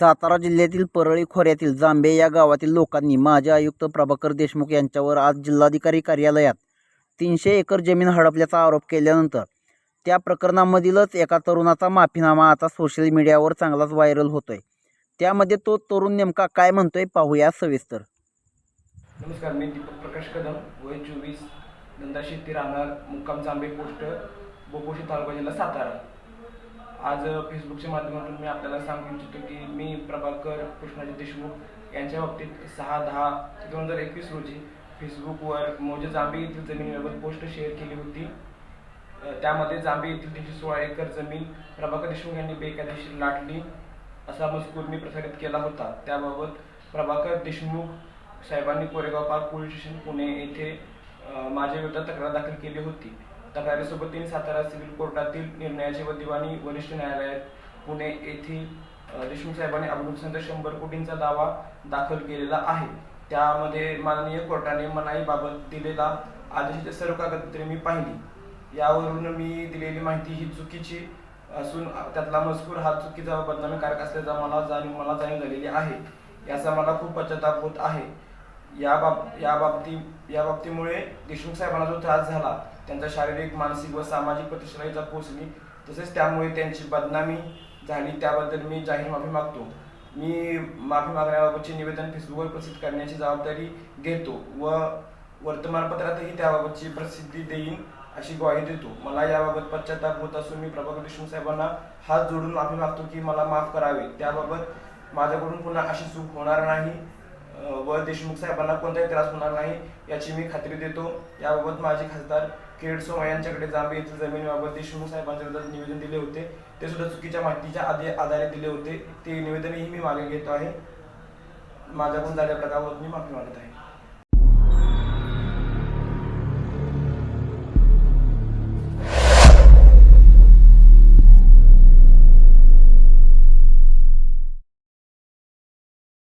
सातारा जिल्ह्यातील परळी खोऱ्यातील जांभे या गावातील लोकांनी माजी आयुक्त प्रभाकर देशमुख यांच्यावर आज जिल्हाधिकारी कार्यालयात तीनशे एकर जमीन हडपल्याचा आरोप केल्यानंतर त्या प्रकरणामधीलच एका तरुणाचा माफीनामा आता सोशल मीडियावर चांगलाच व्हायरल होतोय. त्यामध्ये तो तरुण नेमका काय म्हणतोय पाहूया सविस्तर. नमस्कार मी दीपक प्रकाश कदम वय चोवीस धंदा शेती राहणार मुक्काम जांबे पोस्ट बोपोशी तालुका जिल्हा सातारा. आज फेसबुकच्या माध्यमातून मी आपल्याला सांगू इच्छितो की मी प्रभाकर कृष्णाजी देशमुख यांच्या बाबतीत सहा दहा दोन हजार एकवीस रोजी फेसबुकवर मोजे जांभे येथील जमिनीबाबत पोस्ट शेअर केली होती. त्यामध्ये जांभे येथील तीनशे सोळा एकर जमीन प्रभाकर देशमुख यांनी बेकायदेशीर लाटली असा मजकूर मी प्रसारित केला होता. त्याबाबत प्रभाकर देशमुख साहेबांनी Koregaon park police station Pune येथे माझ्या विरुद्ध तक्रार दाखल केली होती. तक्रारीसोबत त्यांनी सातारा सिव्हिल कोर्टातील निर्णयाचे व दिवाणी वरिष्ठ न्यायालयात पुणे येथील अ, देशमुख साहेबांनी अभिमुखसंत शंभर कोटींचा दावा दाखल केलेला आहे. त्यामध्ये माननीय कोर्टाने मनाईबाबत दिलेला आदेशाचे सर्व कागदपत्रे मी पाहिली. यावरून मी दिलेली माहिती ही चुकीची असून त्यातला मजकूर हा चुकीचा व बदनामीकारक असल्याचा मला जाणीव मला जाणीव झालेली आहे. याचा मला खूप पश्चाताप होत आहे. या बाब या बाबती या बाबतीमुळे देशमुख साहेबांना जो त्रास झाला त्यांचा शारीरिक मानसिक व सामाजिक प्रतिष्ठा पोचली तसेच त्यामुळे त्यांची बदनामी झाली. त्याबद्दल मी जाहीर माफी मागतो. मी माफी मागण्याबाबतचे निवेदन फेसबुकवर प्रसिद्ध करण्याची जबाबदारी घेतो व वर्तमानपत्रातही त्याबाबतची प्रसिद्धी देईन अशी ग्वाही देतो. मला याबाबत पश्चाताप होत असून मी प्रभाकर देशमुख साहेबांना हात जोडून माफी मागतो की मला माफ करावे. त्याबाबत माझ्याकडून पुन्हा अशी चूक होणार नाही. व देशमुख साहेबांना कोणताही त्रास होणार नाही याची मी खात्री देतो. याबाबत माझे खासदार किरीट सोमय्या यांच्याकडे जांबे येथील जमिनीबाबत देशमुख साहेबांच्या विरोधात निवेदन दिले होते. ते सुद्धा चुकीच्या माहितीच्या आधी आधारे दिले होते. ते निवेदनही मी मागे घेतो आहे. माझ्याकडून झाल्या प्रकारावर मी माफी मागत आहे.